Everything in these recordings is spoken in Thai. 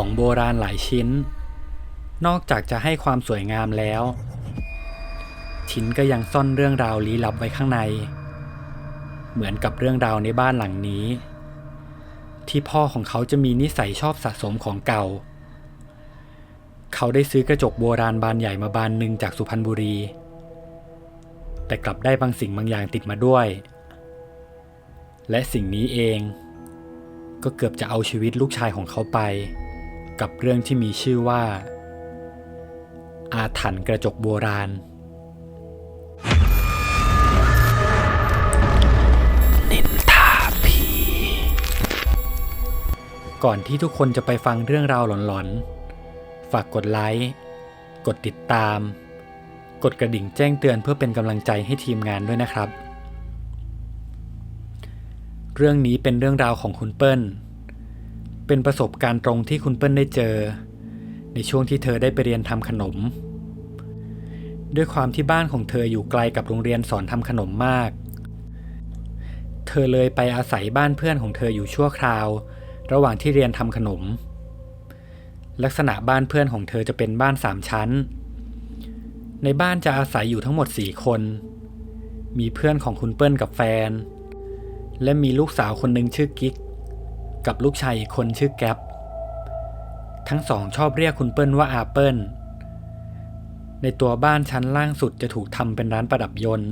ของโบราณหลายชิ้น นอกจากจะให้ความสวยงามแล้ว ชิ้นก็ยังซ่อนเรื่องราวลี้ลับไว้ข้างใน เหมือนกับเรื่องราวในบ้านหลังนี้ ที่พ่อของเขาจะมีนิสัยชอบสะสมของเก่า เขาได้ซื้อกระจกโบราณบานใหญ่มาบานหนึ่งจากสุพรรณบุรี แต่กลับได้บางสิ่งบางอย่างติดมาด้วย และสิ่งนี้เองก็เกือบจะเอาชีวิตลูกชายของเขาไป กับเรื่องที่มีชื่อว่า อาถรรพ์กระจกโบราณ นินทาผี ก่อนที่ทุกคนจะไปฟังเรื่องราวหลอนๆ ฝากกดไลค์ กดติดตาม กดกระดิ่งแจ้งเตือนเพื่อเป็นกำลังใจให้ทีมงานด้วยนะครับ เรื่องนี้เป็นเรื่องราวของคุณเปิ้ล เป็นประสบการณ์ตรงที่คุณเปิ้ลได้เจอ ในช่วงที่เธอได้ไปเรียนทำขนม ด้วยความที่บ้านของเธออยู่ไกลกับโรงเรียนสอนทำขนมมาก เธอเลยไปอาศัยบ้านเพื่อนของเธออยู่ชั่วคราว ระหว่างที่เรียนทำขนม ลักษณะบ้านเพื่อนของเธอจะเป็นบ้านสามชั้น ในบ้านจะอาศัยอยู่ทั้งหมดสี่คน มีเพื่อนของคุณเปิ้ลกับแฟน และมีลูกสาวคนหนึ่งชื่อกิ๊ก กับลูกชายอีกคนชื่อแก๊ปทั้งสองชอบเรียกคุณเปิ้ลว่าอาเปิ้ล ในตัวบ้านชั้นล่างสุดจะถูกทำเป็นร้านประดับยนต์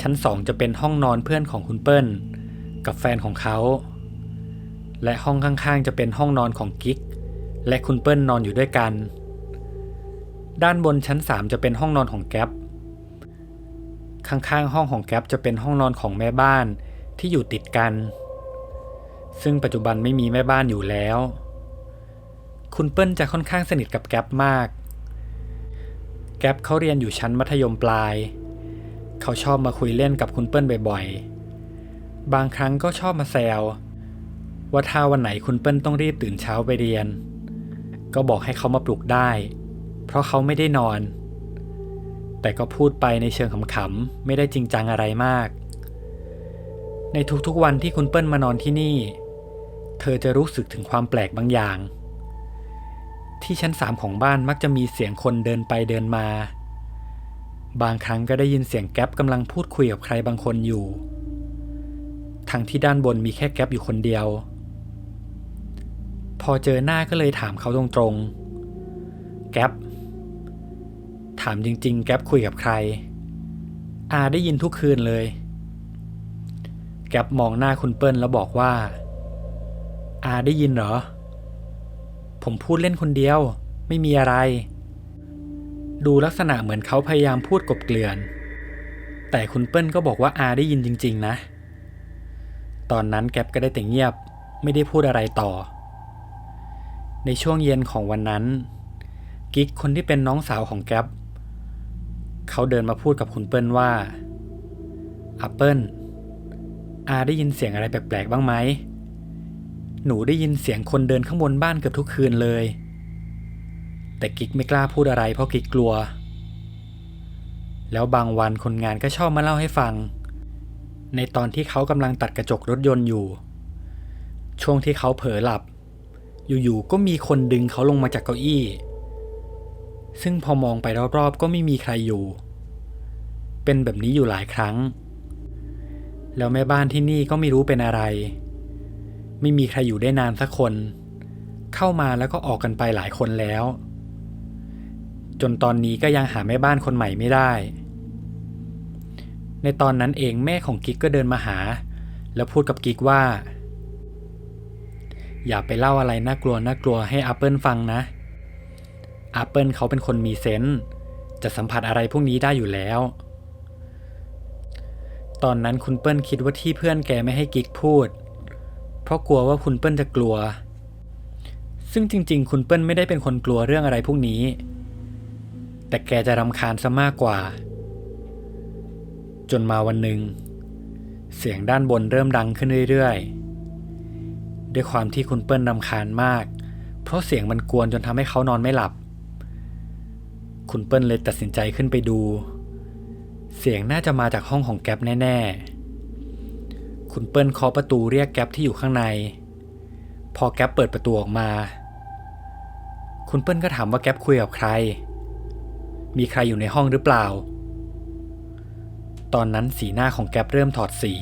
ชั้นสองจะเป็นห้องนอนเพื่อนของคุณเปิ้ล กับแฟนของเขา และห้องข้างๆจะเป็นห้องนอนของกิ๊ก และคุณเปิ้ลนอนอยู่ด้วยกัน ด้านบนชั้นสามจะเป็นห้องนอนของแก๊ป ข้างๆห้องของแก๊ปจะเป็นห้องนอนของแม่บ้านที่อยู่ติดกัน ซึ่งปัจจุบันไม่มีแม่บ้านอยู่แล้ว คุณเปิ้ลจะค่อนข้างสนิทกับแก๊ปมาก แก๊ปเขาเรียนอยู่ชั้นมัธยมปลาย เขาชอบมาคุยเล่นกับคุณเปิ้ลบ่อยๆ บางครั้งก็ชอบมาแซวว่าถ้าวันไหนคุณเปิ้ลต้องรีบตื่นเช้าไปเรียน ก็บอกให้เขามาปลุกได้ เพราะเขาไม่ได้นอน แต่ก็พูดไปในเชิงขำๆไม่ได้จริงจังอะไรมาก ในทุกๆวันที่คุณเปิ้ลมานอนที่นี่ เธอจะรู้สึกถึงความแปลกบางอย่าง ที่ชั้นสามของบ้านมักจะมีเสียงคนเดินไปเดินมา บางครั้งก็ได้ยินเสียงแก๊ปกำลังพูดคุยกับใครบางคนอยู่ ทั้งที่ด้านบนมีแค่แก๊ปอยู่คนเดียว พอเจอหน้าก็เลยถามเขาตรงๆ แก๊ปถามจริง ๆ แก๊ปคุยกับใคร อาได้ยินทุกคืนเลย แก๊ปมองหน้าคุณเปิ้ลแล้วบอกว่า อาได้ยินเหรอ ผมพูดเล่นคนเดียว ไม่มีอะไร ดูลักษณะเหมือนเขาพยายามพูดกบเกลื่อน แต่คุณเปิ้ลก็บอกว่าอาได้ยินจริง ๆ นะ ตอนนั้นแก๊ปก็ได้แต่เงียบ ไม่ได้พูดอะไรต่อ ในช่วงเย็นของวันนั้น กิ๊กคนที่เป็นน้องสาวของแก๊ปเขาเดินมาพูดกับคุณเปิ้ลว่าอัปเปิ้ลอาได้ยินเสียงอะไรแปลกๆบ้างไหม หนูได้ยินเสียงคนเดินข้างบนบ้านเกือบทุกคืนเลย แต่กิ๊กไม่กล้าพูดอะไรเพราะกิ๊กกลัว แล้วบางวันคนงานก็ชอบมาเล่าให้ฟัง ในตอนที่เขากำลังตัดกระจกรถยนต์อยู่ ช่วงที่เขาเผลอหลับ อยู่ๆก็มีคนดึงเขาลงมาจากเก้าอี้ ซึ่งพอมองไปรอบๆก็ไม่มีใครอยู่ เป็นแบบนี้อยู่หลายครั้ง แล้วแม่บ้านที่นี่ก็ไม่รู้เป็นอะไร ไม่มีใครอยู่ได้นานสักคน เข้ามาแล้วก็ออกกันไปหลายคนแล้ว จนตอนนี้ก็ยังหาแม่บ้านคนใหม่ไม่ได้ ในตอนนั้นเองแม่ของกิ๊กก็เดินมาหา แล้วพูดกับกิ๊กว่า อย่าไปเล่าอะไรน่ากลัวน่ากลัวให้อัปเปิลฟังนะอัปเปิลเขาเป็นคนมีเซนส์จะสัมผัสอะไรพวกนี้ได้อยู่แล้ว ตอนนั้นคุณเปิ้ลคิดว่าที่เพื่อนแกไม่ให้กิ๊กพูด เพราะกลัวว่าคุณเปิ้ลจะกลัว ซึ่งจริง ๆ คุณเปิ้ลไม่ได้เป็นคนกลัวเรื่องอะไรพวกนี้ แต่แกจะรำคาญซะมากกว่า จนมาวันหนึ่ง เสียงด้านบนเริ่มดังขึ้นเรื่อย ๆ ด้วยความที่คุณเปิ้ลรำคาญมาก เพราะเสียงมันกวนจนทำให้เขานอนไม่หลับ คุณเปิ้ลเลยตัดสินใจขึ้นไปดู เสียงน่าจะมาจากห้องของแก๊ปแน่ ๆ คุณเปิ้ลเคาะประตูเรียกแก๊ปที่อยู่ข้างใน พอแก๊ปเปิดประตูออกมา คุณเปิ้ลก็ถามว่าแก๊ปคุยกับใคร มีใครอยู่ในห้องหรือเปล่า ตอนนั้นสีหน้าของแก๊ปเริ่มถอดสี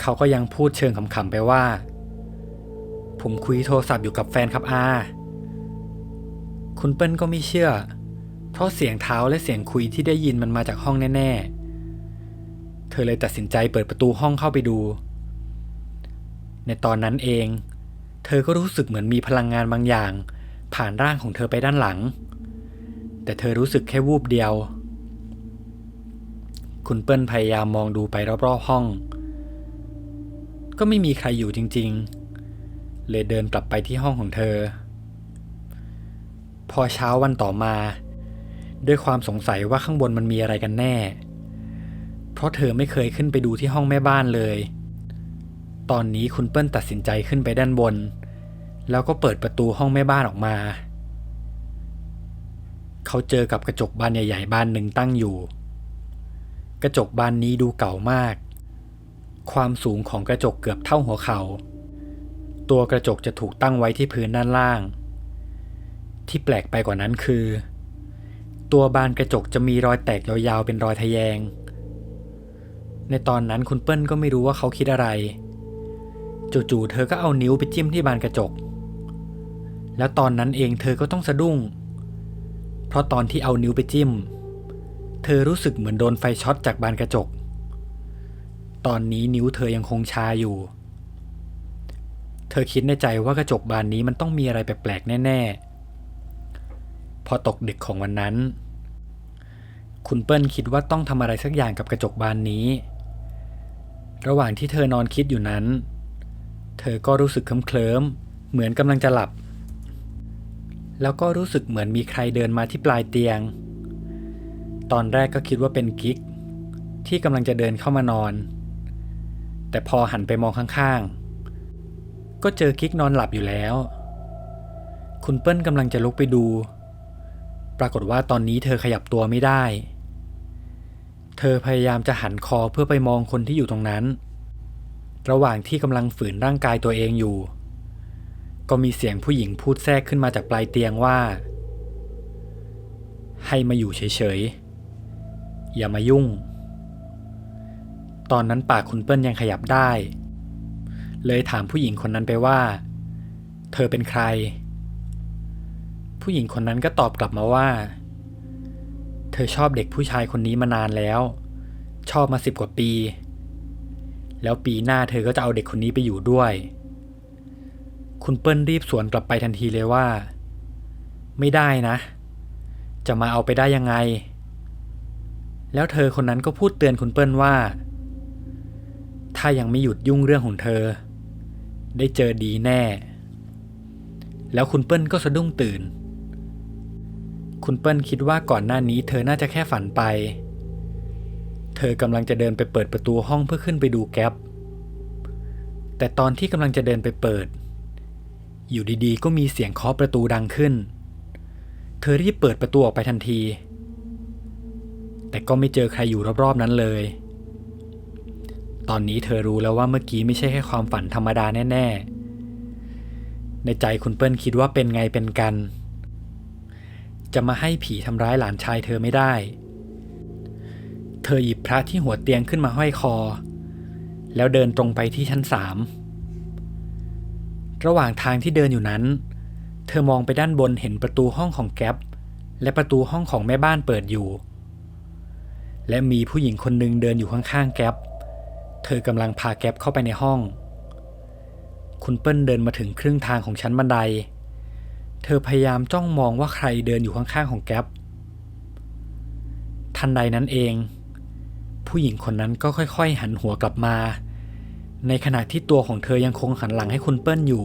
เขาก็ยังพูดเชิงขำๆไปว่า ผมคุยโทรศัพท์อยู่กับแฟนครับอา คุณเปิ้ลก็ไม่เชื่อ เพราะเสียงเท้าและเสียงคุยที่ได้ยินมันมาจากห้องแน่ๆ เธอเลยตัดสินใจเปิดประตูห้องเข้าไปดู ในตอนนั้นเอง เธอก็รู้สึกเหมือนมีพลังงานบางอย่าง ผ่านร่างของเธอไปด้านหลัง แต่เธอรู้สึกแค่วูบเดียว คุณเปิ้ลพยายามมองดูไปรอบๆห้อง ก็ไม่มีใครอยู่จริง ๆ เลยเดินกลับไปที่ห้องของเธอ พอเช้าวันต่อมา ด้วยความสงสัยว่าข้างบนมันมีอะไรกันแน่ เพราะเธอไม่เคยขึ้นไปดูที่ห้องแม่บ้านเลย ตอนนี้คุณเปิ้ลตัดสินใจขึ้นไปด้านบน แล้วก็เปิดประตูห้องแม่บ้านออกมา เขาเจอกับกระจกบานใหญ่ๆบานหนึ่งตั้งอยู่ กระจกบานนี้ดูเก่ามาก ความสูงของกระจกเกือบเท่าหัวเขา่า ตัวกระจกจะถูกตั้งไว้ที่พื้นด้านล่าง ที่แปลกไปกว่านั้นคือ ตัวบานกระจกจะมีรอยแตกยาวๆเป็นรอยทะแยง ในตอนนั้นคุณเปิ้ลก็ไม่รู้ว่าเขาคิดอะไร จู่ๆเธอก็เอานิ้วไปจิ้มที่บานกระจก แล้วตอนนั้นเองเธอก็ต้องสะดุ้ง เพราะตอนที่เอานิ้วไปจิ้ม เธอรู้สึกเหมือนโดนไฟช็อตจากบานกระจก ตอนนี้นิ้วเธอยังคงชาอยู่ เธอคิดในใจว่ากระจกบานนี้มันต้องมีอะไรแปลกๆแน่ๆ พอตกดึกของวันนั้นคุณเปิ้ลคิดว่าต้องทำอะไรสักอย่างกับกระจกบานนี้ ระหว่างที่เธอนอนคิดอยู่นั้น เธอก็รู้สึกเคลิ้มๆเหมือนกำลังจะหลับ แล้วก็รู้สึกเหมือนมีใครเดินมาที่ปลายเตียง ตอนแรกก็คิดว่าเป็นกิ๊ก ที่กำลังจะเดินเข้ามานอน แต่พอหันไปมองข้างๆ ก็เจอกิ๊กนอนหลับอยู่แล้ว คุณเปิ้ลกำลังจะลุกไปดู ปรากฏว่าตอนนี้เธอขยับตัวไม่ได้ อพยายามจะหันคอเพื่อไปมองคนที่อยู่ตรงนั้น ระหว่างที่กำลังฝืนร่างกายตัวเองอยู่ ก็มีเสียงผู้หญิงพูดแทรกขึ้นมาจากปลายเตียงว่า ให้มาอยู่เฉยๆ อย่ามายุ่ง ตอนนั้นปากคุณเปิ้ลยังขยับได้ เลยถามผู้หญิงคนนั้นไปว่า เธอเป็นใคร ผู้หญิงคนนั้นก็ตอบกลับมาว่า เธอชอบเด็กผู้ชายคนนี้มานานแล้ว ชอบมาสิบกว่าปี แล้วปีหน้าเธอก็จะเอาเด็กคนนี้ไปอยู่ด้วย คุณเปิ้ลรีบสวนกลับไปทันทีเลยว่า ไม่ได้นะ จะมาเอาไปได้ยังไง แล้วเธอคนนั้นก็พูดเตือนคุณเปิ้ลว่า ถ้ายังไม่หยุดยุ่งเรื่องของเธอ ได้เจอดีแน่ แล้วคุณเปิ้ลก็สะดุ้งตื่น คุณเปิ้ลคิดว่าก่อนหน้านี้เธอน่าจะแค่ฝันไป เธอกำลังจะเดินไปเปิดประตูห้องเพื่อขึ้นไปดูแก๊ป แต่ตอนที่กำลังจะเดินไปเปิด อยู่ดีๆ ก็มีเสียงเคาะประตูดังขึ้น เธอรีบเปิดประตูออกไปทันที แต่ก็ไม่เจอใครอยู่รอบๆนั้นเลย ตอนนี้เธอรู้แล้วว่าเมื่อกี้ไม่ใช่แค่ความฝันธรรมดาแน่ ๆ ในใจคุณเปิ้ลคิดว่าเป็นไงเป็นกัน จะมาให้ผีทำร้ายหลานชายเธอไม่ได้ เธอหยิบพระที่หัวเตียงขึ้นมาห้อยคอ แล้วเดินตรงไปที่ชั้นสามระหว่างทางที่เดินอยู่นั้น เธอมองไปด้านบนเห็นประตูห้องของแก๊ปและประตูห้องของแม่บ้านเปิดอยู่ และมีผู้หญิงคนหนึ่งเดินอยู่ข้างๆแก๊ปเธอกำลังพาแก๊ปเข้าไปในห้อง คุณเปิ้ลเดินมาถึงครึ่งทางของชั้นบันได เธอพยายามจ้องมองว่าใครเดินอยู่ข้างๆของแก๊ปทันใดนั้นเอง ผู้หญิงคนนั้นก็ค่อยๆ หันหัวกลับมา ในขณะที่ตัวของเธอยังคงหันหลังให้คุณเปิ้ลอยู่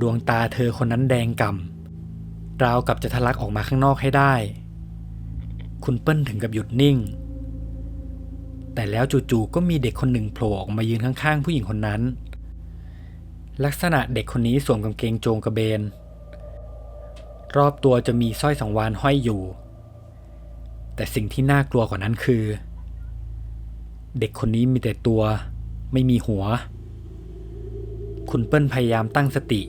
ดวงตาเธอคนนั้นแดงก่ำราวกับจะทะลักออกมาข้างนอกให้ได้ คุณเปิ้ลถึงกับหยุดนิ่ง แต่แล้วจู่ๆก็มีเด็กคนหนึ่งโผล่ออกมายืนข้างๆ ผู้หญิงคนนั้น ลักษณะเด็กคนนี้สวมกางเกงโจงกระเบน รอบตัวจะมีสร้อยสังวานห้อยอยู่ แต่สิ่งที่น่ากลัวกว่านั้นคือ เด็กคนนี้มีแต่ตัว ไม่มีหัว คุณเปิ้ลพยายามตั้งสติ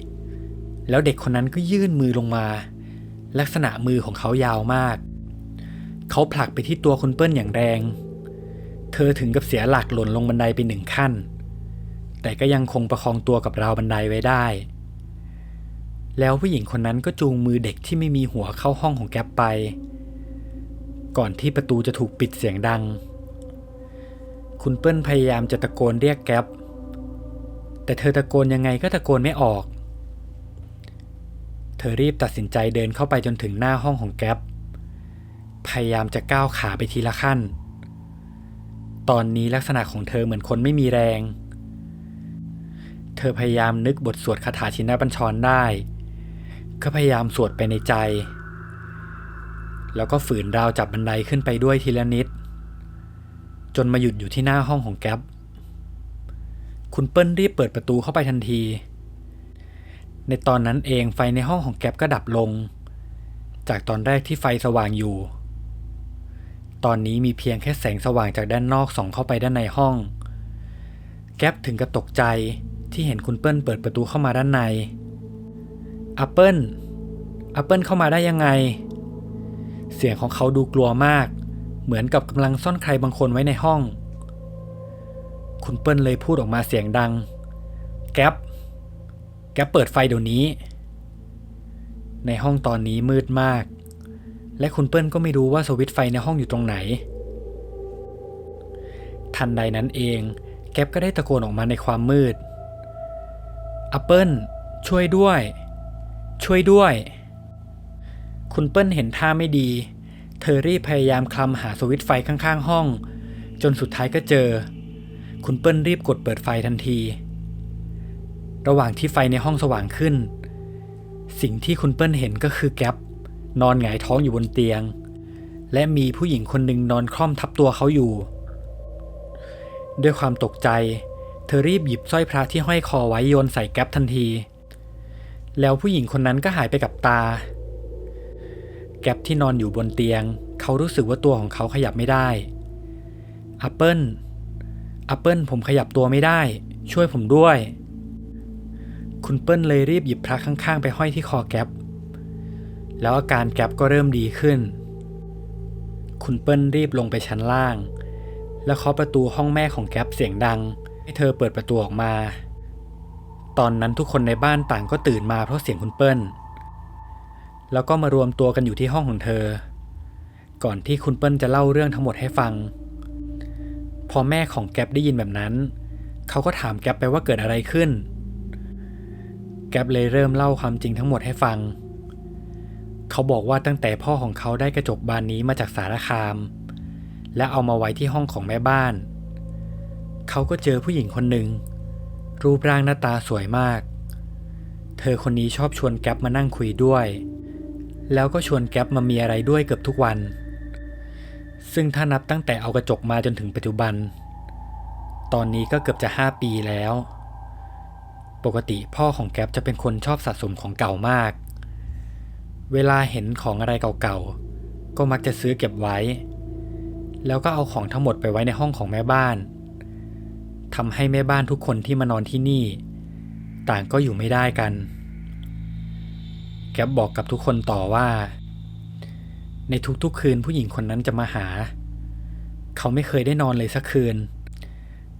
แล้วเด็กคนนั้นก็ยื่นมือลงมา ลักษณะมือของเขายาวมาก เขาผลักไปที่ตัวคุณเปิ้ลอย่างแรง เธอถึงกับเสียหลักหล่นลงบันไดไปหนึ่งขั้น แต่ก็ยังคงประคองตัวกับราวบันไดไว้ได้ แล้วผู้หญิงคนนั้นก็จูงมือเด็กที่ไม่มีหัวเข้าห้องของแก๊ปไป ก่อนที่ประตูจะถูกปิดเสียงดัง คุณเปิ้ลพยายามจะตะโกนเรียกแก๊ป แต่เธอตะโกนยังไงก็ตะโกนไม่ออก เธอรีบตัดสินใจเดินเข้าไปจนถึงหน้าห้องของแก๊ป พยายามจะก้าวขาไปทีละขั้น ตอนนี้ลักษณะของเธอเหมือนคนไม่มีแรง เธอพยายามนึกบทสวดคาถาชินบัญชรได้ ก็พยายามสวดไปในใจ แล้วก็ฝืนราวจับบันไดขึ้นไปด้วยทีละนิด จนมาหยุดอยู่ที่หน้าห้องของแก๊ปคุณเปิ้ลรีบเปิดประตูเข้าไปทันที ในตอนนั้นเองไฟในห้องของแก๊ปก็ดับลง จากตอนแรกที่ไฟสว่างอยู่ ตอนนี้มีเพียงแค่แสงสว่างจากด้านนอกส่องเข้าไปด้านในห้อง แก๊ปถึงกับตกใจ ที่เห็นคุณเปิ้ลเปิดประตูเข้ามาด้านในอัปเปิลอัปเปิลเข้ามาได้ยังไง เสียงของเขาดูกลัวมาก เหมือนกับกำลังซ่อนใครบางคนไว้ในห้อง คุณเปิ้ลเลยพูดออกมาเสียงดัง แก๊ป แก๊ปเปิดไฟเดี๋ยวนี้ ในห้องตอนนี้มืดมาก และคุณเปิ้ลก็ไม่รู้ว่าสวิตช์ไฟในห้องอยู่ตรงไหน ทันใดนั้นเอง แก๊ปก็ได้ตะโกนออกมาในความมืด อัปเปิลช่วยด้วย ช่วยด้วย คุณเปิ้ลเห็นท่าไม่ดี เธอรีบพยายามคลำหาสวิตช์ไฟข้างๆ ห้อง จนสุดท้ายก็เจอ คุณเปิ้ลรีบกดเปิดไฟทันที ระหว่างที่ไฟในห้องสว่างขึ้น สิ่งที่คุณเปิ้ลเห็นก็คือแก๊ปนอนหงายท้องอยู่บนเตียง และมีผู้หญิงคนหนึ่งนอนคล่อมทับตัวเขาอยู่ ด้วยความตกใจเธอรีบหยิบสร้อยพระที่ห้อยคอไว้โยนใส่แก๊ปทันที แล้วผู้หญิงคนนั้นก็หายไปกับตา แก๊ปที่นอนอยู่บนเตียง เขารู้สึกว่าตัวของเขาขยับไม่ได้แอปเปิลแอปเปิลผมขยับตัวไม่ได้ ช่วยผมด้วย คุณเปิ้ลเลยรีบหยิบพระข้างๆ ไปห้อยที่คอแก๊ปแล้วอาการแก๊ปก็เริ่มดีขึ้น คุณเปิ้ลรีบลงไปชั้นล่าง แล้วเคาะประตูห้องแม่ของแก๊ปเสียงดัง ให้เธอเปิดประตูออกมา ตอนนั้นทุกคนในบ้านต่างก็ตื่นมาเพราะเสียงคุณเปิ้ล แล้วก็มารวมตัวกันอยู่ที่ห้องของเธอ ก่อนที่คุณเปิ้ลจะเล่าเรื่องทั้งหมดให้ฟัง พอแม่ของแก๊ปได้ยินแบบนั้น เขาก็ถามแก๊ปไปว่าเกิดอะไรขึ้น แก๊ปเลยเริ่มเล่าความจริงทั้งหมดให้ฟัง เขาบอกว่าตั้งแต่พ่อของเขาได้กระจกบานนี้มาจากสารคาม และเอามาไว้ที่ห้องของแม่บ้าน เขาก็เจอผู้หญิงคนหนึ่ง รูปร่างหน้าตาสวยมาก เธอคนนี้ชอบชวนแก๊ปมานั่งคุยด้วย แล้วก็ชวนแก๊ปมามีอะไรด้วยเกือบทุกวัน ซึ่งถ้านับตั้งแต่เอากระจกมาจนถึงปัจจุบัน ตอนนี้ก็เกือบจะห้าปีแล้ว ปกติพ่อของแก๊ปจะเป็นคนชอบสะสมของเก่ามาก เวลาเห็นของอะไรเก่าๆ ก็มักจะซื้อเก็บไว้ แล้วก็เอาของทั้งหมดไปไว้ในห้องของแม่บ้าน ทำให้แม่บ้านทุกคนที่มานอนที่นี่ ต่างก็อยู่ไม่ได้กัน แก๊ปบอกกับทุกคนต่อว่า ในทุกๆคืนผู้หญิงคนนั้นจะมาหา เขาไม่เคยได้นอนเลยสักคืน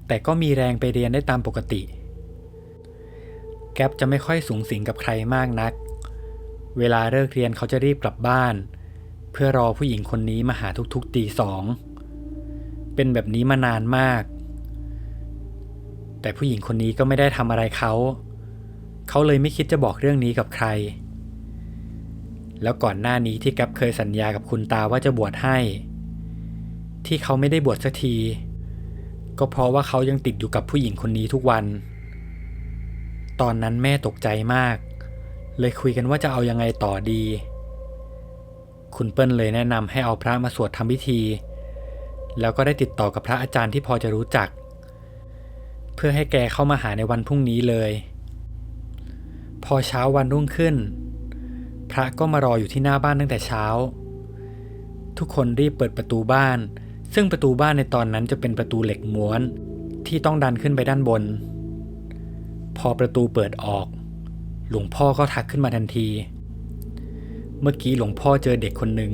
แต่ก็มีแรงไปเรียนได้ตามปกติ แก๊ปจะไม่ค่อยสูงสิงกับใครมากนัก เวลาเลิกเรียนเขาจะรีบกลับบ้าน เพื่อรอผู้หญิงคนนี้มาหาทุกๆตีสอง เป็นแบบนี้มานานมาก แต่ผู้หญิงคนนี้ก็ไม่ได้ทำอะไรเขา เขาเลยไม่คิดจะบอกเรื่องนี้กับใคร แล้วก่อนหน้านี้ที่แก๊ปเคยสัญญากับคุณตาว่าจะบวชให้ ที่เขาไม่ได้บวชสักที ก็เพราะว่าเขายังติดอยู่กับผู้หญิงคนนี้ทุกวัน ตอนนั้นแม่ตกใจมาก เลยคุยกันว่าจะเอายังไงต่อดี คุณเปิ้ลเลยแนะนำให้เอาพระมาสวดทำพิธี แล้วก็ได้ติดต่อกับพระอาจารย์ที่พอจะรู้จัก พื่อให้แกเข้ามาหาในวันพรุ่งนี้เลย พอเช้าวันรุ่งขึ้น พระก็มารออยู่ที่หน้าบ้านตั้งแต่เช้า ทุกคนรีบเปิดประตูบ้าน ซึ่งประตูบ้านในตอนนั้นจะเป็นประตูเหล็กม้วนที่ต้องดันขึ้นไปด้านบน พอประตูเปิดออก หลวงพ่อก็ทักขึ้นมาทันที เมื่อกี้หลวงพ่อเจอเด็กคนหนึ่ง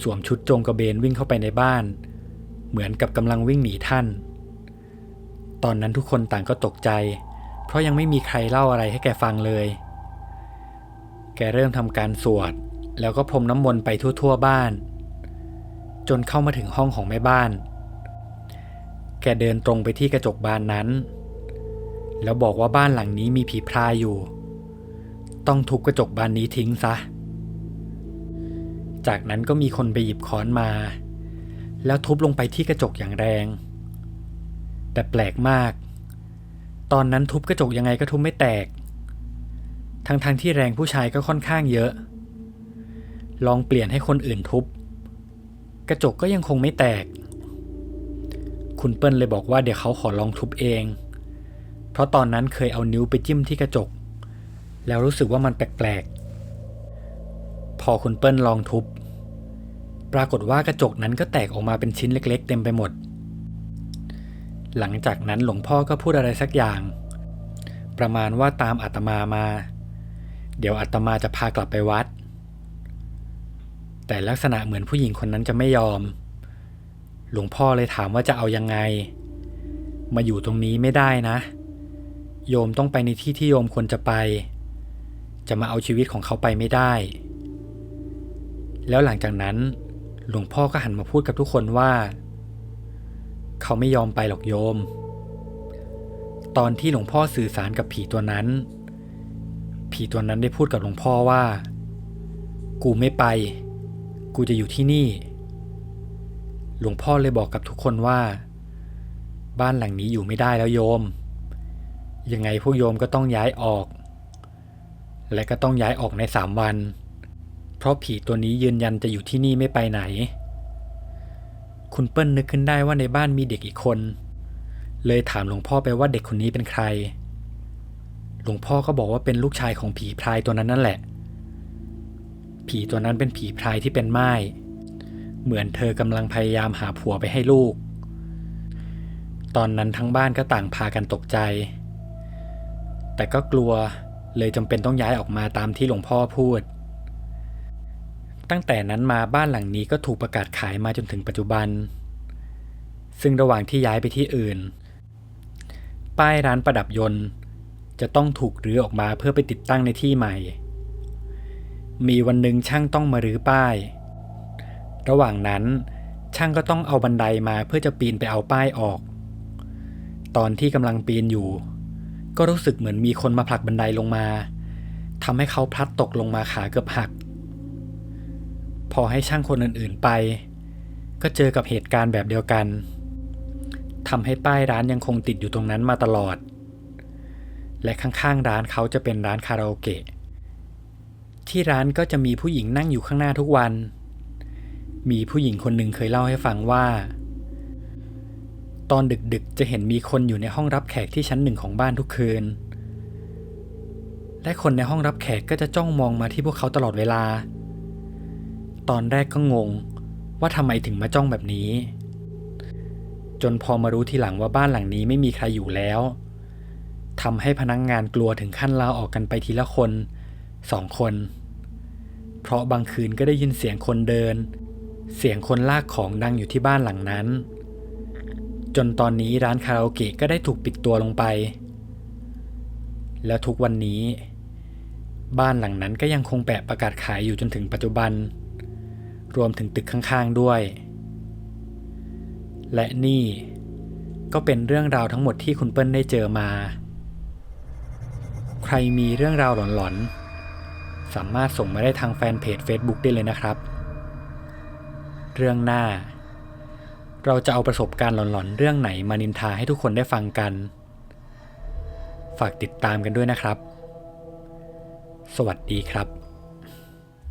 สวมชุดโจงกระเบนวิ่งเข้าไปในบ้าน เหมือนกับกำลังวิ่งหนีท่าน ตอนนั้นทุกคนต่างก็ตกใจ เพราะยังไม่มีใครเล่าอะไรให้แกฟังเลย แกเริ่มทำการสวด แล้วก็พรมน้ำมนต์ไปทั่วๆบ้าน จนเข้ามาถึงห้องของแม่บ้าน แกเดินตรงไปที่กระจกบานนั้น แล้วบอกว่าบ้านหลังนี้มีผีพรายอยู่ ต้องทุบกระจกบานนี้ทิ้งซะ จากนั้นก็มีคนไปหยิบค้อนมา แล้วทุบลงไปที่กระจกอย่างแรง แต่แปลกมาก ตอนนั้นทุบกระจกยังไงก็ทุบไม่แตก ทั้งๆทที่แรงผู้ชายก็ค่อนข้างเยอะ ลองเปลี่ยนให้คนอื่นทุบ กระจกก็ยังคงไม่แตก คุณเปิ้ลเลยบอกว่าเดี๋ยวเขาขอลองทุบเอง เพราะตอนนั้นเคยเอานิ้วไปจิ้มที่กระจก แล้วรู้สึกว่ามันแปลกๆ พอคุณเปิ้ลลองทุบ ปรากฏว่ากระจกนั้นก็แตกออกมาเป็นชิ้นเล็ก ๆ เต็มไปหมด หลังจากนั้นหลวงพ่อก็พูดอะไรสักอย่าง ประมาณว่าตามอาตมามา เดี๋ยวอาตมาจะพากลับไปวัด แต่ลักษณะเหมือนผู้หญิงคนนั้นจะไม่ยอม หลวงพ่อเลยถามว่าจะเอายังไง มาอยู่ตรงนี้ไม่ได้นะ โยมต้องไปในที่ที่โยมควรจะไป จะมาเอาชีวิตของเขาไปไม่ได้ แล้วหลังจากนั้น หลวงพ่อก็หันมาพูดกับทุกคนว่า เขาไม่ยอมไปหรอกโยม ตอนที่หลวงพ่อสื่อสารกับผีตัวนั้น ผีตัวนั้นได้พูดกับหลวงพ่อว่า กูไม่ไป กูจะอยู่ที่นี่ หลวงพ่อเลยบอกกับทุกคนว่า บ้านหลังนี้อยู่ไม่ได้แล้วโยม ยังไงพวกโยมก็ต้องย้ายออก และก็ต้องย้ายออกในสามวัน เพราะผีตัวนี้ยืนยันจะอยู่ที่นี่ไม่ไปไหน คุณเปิ้ลนึกขึ้นได้ว่าในบ้านมีเด็กอีกคน เลยถามหลวงพ่อไปว่าเด็กคนนี้เป็นใคร หลวงพ่อก็บอกว่าเป็นลูกชายของผีพรายตัวนั้นนั่นแหละ ผีตัวนั้นเป็นผีพรายที่เป็นไม้เหมือนเธอกำลังพยายามหาผัวไปให้ลูก ตอนนั้นทั้งบ้านก็ต่างพากันตกใจ แต่ก็กลัวเลยจำเป็นต้องย้ายออกมาตามที่หลวงพ่อพูด ตั้งแต่นั้นมาบ้านหลังนี้ก็ถูกประกาศขายมาจนถึงปัจจุบัน ซึ่งระหว่างที่ย้ายไปที่อื่น ป้ายร้านประดับยนต์ จะต้องถูกรื้อออกมาเพื่อไปติดตั้งในที่ใหม่ มีวันหนึ่งช่างต้องมารื้อป้าย ระหว่างนั้นช่างก็ต้องเอาบันไดมาเพื่อจะปีนไปเอาป้ายออก ตอนที่กำลังปีนอยู่ ก็รู้สึกเหมือนมีคนมาผลักบันไดลงมาทำให้เขาพลัดตกลงมาขาเกือบหัก พอให้ช่างคนอื่นๆไป ก็เจอกับเหตุการณ์แบบเดียวกันทำให้ป้ายร้านยังคงติดอยู่ตรงนั้นมาตลอด และข้างๆร้านเขาจะเป็นร้านคาราโอเกะ ที่ร้านก็จะมีผู้หญิงนั่งอยู่ข้างหน้าทุกวัน มีผู้หญิงคนหนึ่งเคยเล่าให้ฟังว่า ตอนดึกๆจะเห็นมีคนอยู่ในห้องรับแขกที่ชั้นหนึ่งของบ้านทุกคืน และคนในห้องรับแขกก็จะจ้องมองมาที่พวกเขาตลอดเวลา ตอนแรกก็งง ว่าทำไมถึงมาจ้องแบบนี้ จนพอมารู้ทีหลังว่าบ้านหลังนี้ไม่มีใครอยู่แล้วทำให้พนักงงานกลัวถึงขั้นลาออกกันไปทีละคนสองคน เพราะบางคืนก็ได้ยินเสียงคนเดิน เสียงคนลากของดังอยู่ที่บ้านหลังนั้น จนตอนนี้ร้านคาราโอเกะก็ได้ถูกปิดตัวลงไป แล้วทุกวันนี้ บ้านหลังนั้นก็ยังคงแปะประกาศขายอยู่จนถึงปัจจุบัน รวมถึงตึกข้างๆด้วย และนี่ก็เป็นเรื่องราวทั้งหมดที่คุณเปิ้ลได้เจอมา ใครมีเรื่องราวหลอนๆ สามารถส่งมาได้ทางแฟนเพจ Facebook ได้เลยนะครับ เรื่องหน้า เราจะเอาประสบการณ์หลอนๆ เรื่องไหนมานินทาให้ทุกคนได้ฟังกัน ฝากติดตามกันด้วยนะครับ สวัสดีครับ